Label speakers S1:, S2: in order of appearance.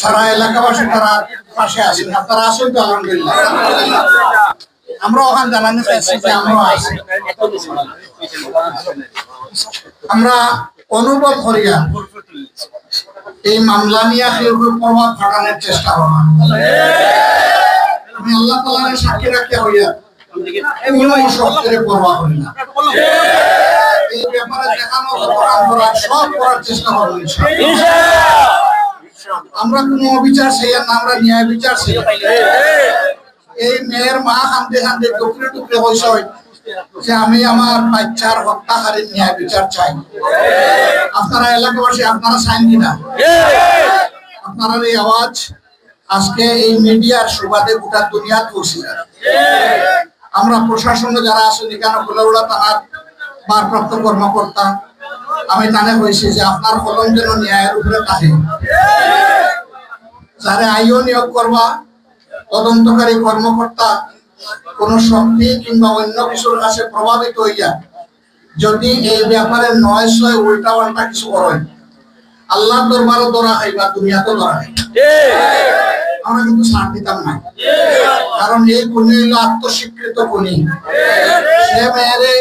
S1: সারা এলাকাবাসী তারা পাশে আছেন। আপনারা আছেন তো আলহামদুলিল্লাহ। আমরা ওখানে জানানো চাইছি যে আমরা আছি। আমরা অনুভব করিয়া এই মামলা নিয়ে প্রভাব খাটানোর চেষ্টা করা আমি আল্লাহ সাক্ষী রাখিয়া হইয়া করি না। এই ব্যাপারে দেখানো সব করার চেষ্টা করব। আমরা কোনো অবিচার চাই না, আমরা ন্যায় বিচার চাই এই মেয়ের মা কান্দে কান্দে টুকরে টুকরে হয়েছে যে আমি আমার বাচ্চার হত্যাকারীর ন্যায় বিচার চাই। আপনারা এলাকাবাসী, আপনারা চাইন কিনা আপনার এই আওয়াজ আজকে এই মিডিয়ার সুবাদে গোটা দুনিয়া পৌঁছে আমরা প্রশাসনে যারা আছেন, এখানে ফুলাউড়া থানার ভারপ্রাপ্ত কর্মকর্তা, আমি জানে হয়েছে যে আপনার কলম যেন ন্যায়ের উপরে থাকে। যারা আইও নিয়োগ করবা, তদন্তকারী কর্মকর্তা, কোন শক্তি কিংবা অন্য কিছুর কাছে প্রভাবিত হইয়া যদি এই ব্যাপারে নয় ছয় উল্টা পাল্টা কিছু করেন, আল্লাহ দরবারও ধরা খাইবা দুনিয়াতেও ধরা খাইবা। আমরা কিন্তু ছাড় দিতাম না। কারণ এই খুনি হইল আত্মস্বীকৃত খুনি। সে মেয়েরে